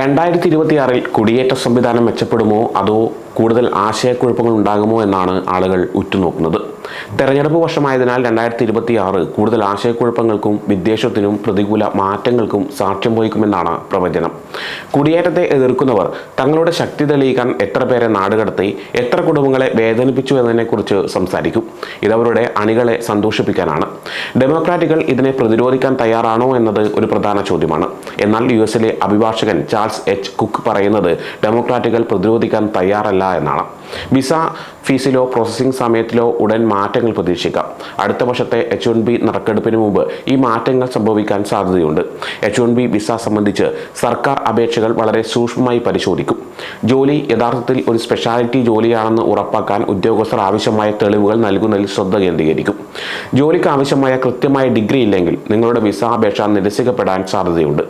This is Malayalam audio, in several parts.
രണ്ടായിരത്തി ഇരുപത്തിയാറിൽ കുടിയേറ്റ സംവിധാനം മെച്ചപ്പെടുമോ അതോ കൂടുതൽ ആശയക്കുഴപ്പങ്ങൾ ഉണ്ടാകുമോ എന്നാണ് ആളുകൾ ഉറ്റുനോക്കുന്നത്. തെരഞ്ഞെടുപ്പ് വർഷമായതിനാൽ രണ്ടായിരത്തി ഇരുപത്തി ആറ് കൂടുതൽ ആശയക്കുഴപ്പങ്ങൾക്കും വിദ്വേഷത്തിനും പ്രതികൂല മാറ്റങ്ങൾക്കും സാക്ഷ്യം വഹിക്കുമെന്നാണ് പ്രവചനം. കുടിയേറ്റത്തെ എതിർക്കുന്നവർ തങ്ങളുടെ ശക്തി തെളിയിക്കാൻ എത്ര പേരെ നാടുകടത്തി എത്ര കുടുംബങ്ങളെ വേദനിപ്പിച്ചു എന്നതിനെക്കുറിച്ച് സംസാരിക്കും. ഇതവരുടെ അണികളെ സന്തോഷിപ്പിക്കാനാണ്. ഡെമോക്രാറ്റുകൾ ഇതിനെ പ്രതിരോധിക്കാൻ തയ്യാറാണോ എന്നത് ഒരു പ്രധാന ചോദ്യമാണ്. എന്നാൽ യു എസിലെ അഭിഭാഷകൻ ചാൾസ് എച്ച് കുക്ക് പറയുന്നത് ഡെമോക്രാറ്റുകൾ പ്രതിരോധിക്കാൻ തയ്യാറല്ല എന്നാണ്. വിസ ഫീസിലോ പ്രോസസ്സിംഗ് സമയത്തിലോ ഉടൻ മാറ്റങ്ങൾ പ്രതീക്ഷിക്കാം. അടുത്ത വർഷത്തെ എച്ച് വൺ ബി നറുക്കെടുപ്പിന് മുമ്പ് ഈ മാറ്റങ്ങൾ സംഭവിക്കാൻ സാധ്യതയുണ്ട്. എച്ച് വൺ ബി വിസ സംബന്ധിച്ച് സർക്കാർ അപേക്ഷകൾ വളരെ സൂക്ഷ്മമായി പരിശോധിക്കും. ജോലി യഥാർത്ഥത്തിൽ ഒരു സ്പെഷ്യാലിറ്റി ജോലിയാണെന്ന് ഉറപ്പാക്കാൻ ഉദ്യോഗസ്ഥർ ആവശ്യമായ തെളിവുകൾ നൽകുന്നതിൽ ശ്രദ്ധ കേന്ദ്രീകരിക്കും. ജോലിക്ക് ആവശ്യമായ കൃത്യമായ ഡിഗ്രി ഇല്ലെങ്കിൽ നിങ്ങളുടെ വിസ അപേക്ഷ നിരസിക്കപ്പെടാൻ സാധ്യതയുണ്ട്.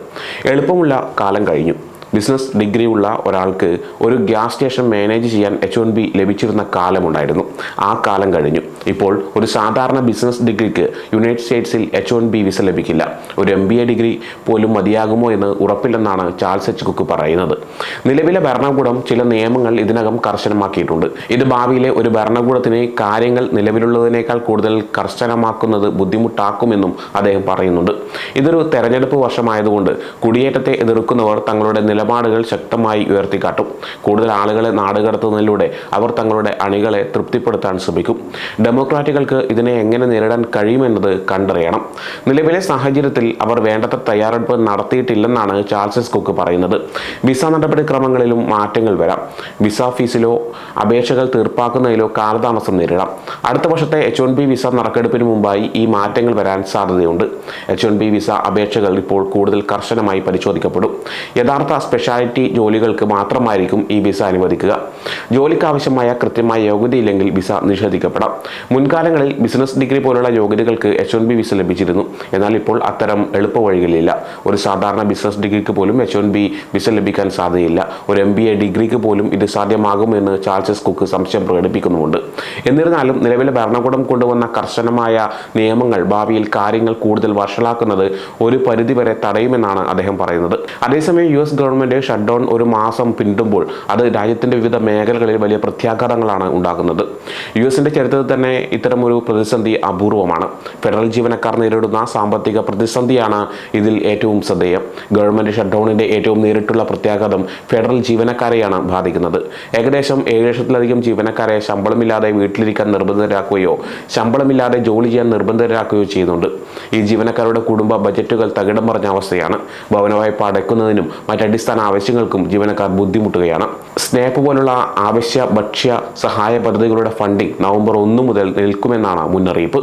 എളുപ്പമുള്ള കാലം കഴിഞ്ഞു. ബിസിനസ് ഡിഗ്രി ഉള്ള ഒരാൾക്ക് ഒരു ഗ്യാസ് സ്റ്റേഷൻ മാനേജ് ചെയ്യാൻ എച്ച് വൺ ബി ലഭിച്ചിരുന്ന കാലമുണ്ടായിരുന്നു. ആ കാലം കഴിഞ്ഞു. ഇപ്പോൾ ഒരു സാധാരണ ബിസിനസ് ഡിഗ്രിക്ക് യുണൈറ്റഡ് സ്റ്റേറ്റ്സിൽ എച്ച് വൺ ബി വിസ ലഭിക്കില്ല. ഒരു എം ബി എ ഡിഗ്രി പോലും മതിയാകുമോ എന്ന് ഉറപ്പില്ലെന്നാണ് ചാൾസ് എച്ച് കുക്ക് പറയുന്നത്. നിലവിലെ ഭരണകൂടം ചില നിയമങ്ങൾ ഇതിനകം കർശനമാക്കിയിട്ടുണ്ട്. ഇത് ഭാവിയിലെ ഒരു ഭരണകൂടത്തിന് കാര്യങ്ങൾ നിലവിലുള്ളതിനേക്കാൾ കൂടുതൽ കർശനമാക്കുന്നത് ബുദ്ധിമുട്ടാക്കുമെന്നും അദ്ദേഹം പറയുന്നുണ്ട്. ഇതൊരു തെരഞ്ഞെടുപ്പ് വർഷമായതുകൊണ്ട് കുടിയേറ്റത്തെ എതിർക്കുന്നവർ തങ്ങളുടെ നിലപാടുകൾ ശക്തമായി ഉയർത്തിക്കാട്ടും. കൂടുതൽ ആളുകളെ നാടുകടത്തുന്നതിലൂടെ അവർ തങ്ങളുടെ അണികളെ തൃപ്തിപ്പെടുത്താൻ ശ്രമിക്കും. ഡെമോക്രാറ്റുകൾക്ക് ഇതിനെ എങ്ങനെ നേരിടാൻ കഴിയുമെന്നത് കണ്ടറിയണം. നിലവിലെ സാഹചര്യത്തിൽ അവർ വേണ്ടത്ര തയ്യാറെടുപ്പ് നടത്തിയിട്ടില്ലെന്നാണ് ചാൾസസ് കുക്ക് പറയുന്നത്. വിസ നടപടിക്രമങ്ങളിലും മാറ്റങ്ങൾ വരാം. വിസ ഫീസിലോ അപേക്ഷകൾ തീർപ്പാക്കുന്നതിലോ കാലതാമസം നേരിടാം. അടുത്ത വർഷത്തെ എച്ച് വൺ ബി വിസ നറുക്കെടുപ്പിന് മുമ്പായി ഈ മാറ്റങ്ങൾ വരാൻ സാധ്യതയുണ്ട്. എച്ച് വൺ ബി വിസ അപേക്ഷകൾ ഇപ്പോൾ കൂടുതൽ കർശനമായി പരിശോധിക്കപ്പെടും. യഥാർത്ഥ സ്പെഷ്യാലിറ്റി ജോലികൾക്ക് മാത്രമായിരിക്കും ഈ വിസ അനുവദിക്കുക. ജോലിക്ക് ആവശ്യമായ കൃത്യമായ യോഗ്യതയില്ലെങ്കിൽ വിസ നിഷേധിക്കപ്പെടാം. മുൻകാലങ്ങളിൽ ബിസിനസ് ഡിഗ്രി പോലുള്ള യോഗ്യതകൾക്ക് എച്ച് ബി വിസ ലഭിച്ചിരുന്നു. എന്നാൽ ഇപ്പോൾ അത്തരം എളുപ്പ വഴികളില്ല ഒരു സാധാരണ ബിസിനസ് ഡിഗ്രിക്ക് പോലും എച്ച് ബി വിസ ലഭിക്കാൻ സാധ്യതയില്ല. ഒരു എം ബി എ ഡിഗ്രിക്ക് പോലും ഇത് സാധ്യമാകുമെന്ന് ചാൾസസ് കുക്ക് സംശയം പ്രകടിപ്പിക്കുന്നുമുണ്ട്. എന്നിരുന്നാലും നിലവിലെ ഭരണകൂടം കൊണ്ടുവന്ന കർശനമായ നിയമങ്ങൾ ഭാവിയിൽ കാര്യങ്ങൾ കൂടുതൽ വഷളാക്കുന്നത് ഒരു പരിധിവരെ തടയുമെന്നാണ് അദ്ദേഹം പറയുന്നത്. അതേസമയം U S government shutdown ഒരു മാസം പിന്തുമ്പോൾ അത് രാജ്യത്തിന്റെ വിവിധ മേഖലകളിൽ വലിയ പ്രത്യാഘാതങ്ങളാണ് ഉണ്ടാക്കുന്നത് യു എസിന്റെ ചരിത്രത്തിൽ തന്നെ ഇത്തരമൊരു പ്രതിസന്ധി അപൂർവമാണ്. ഫെഡറൽ ജീവനക്കാർ നേരിടുന്ന സാമ്പത്തിക പ്രതിസന്ധിയാണ് ഇതിൽ ഏറ്റവും ശ്രദ്ധേയം. ഗവൺമെന്റ് ഷട്ട് ഡൗണിന്റെ ഏറ്റവും നേരിട്ടുള്ള പ്രത്യാഘാതം ഫെഡറൽ ജീവനക്കാരെയാണ് ബാധിക്കുന്നത്. ഏകദേശം ഏഴ് ലക്ഷത്തിലധികം ജീവനക്കാരെ ശമ്പളമില്ലാതെ വീട്ടിലിരിക്കാൻ നിർബന്ധിതരാക്കുകയോ ശമ്പളമില്ലാതെ ജോലി ചെയ്യാൻ നിർബന്ധിതരാക്കുകയോ ചെയ്യുന്നുണ്ട്. ഈ ജീവനക്കാരുടെ കുടുംബ ബജറ്റുകൾ തകിടം മറിഞ്ഞ അവസ്ഥയാണ്. ഭവന വായ്പ അടയ്ക്കുന്നതിനും മറ്റടിസ്ഥാന ആവശ്യങ്ങൾക്കും ജീവനക്കാർ ബുദ്ധിമുട്ടുകയാണ്. സ്നേപ്പ് പോലുള്ള ആവശ്യ ഭക്ഷ്യ സഹായ പദ്ധതികളുടെ ഫണ്ടിംഗ് നവംബർ ഒന്ന് മുതൽ നിൽക്കുമെന്നാണ് മുന്നറിയിപ്പ്.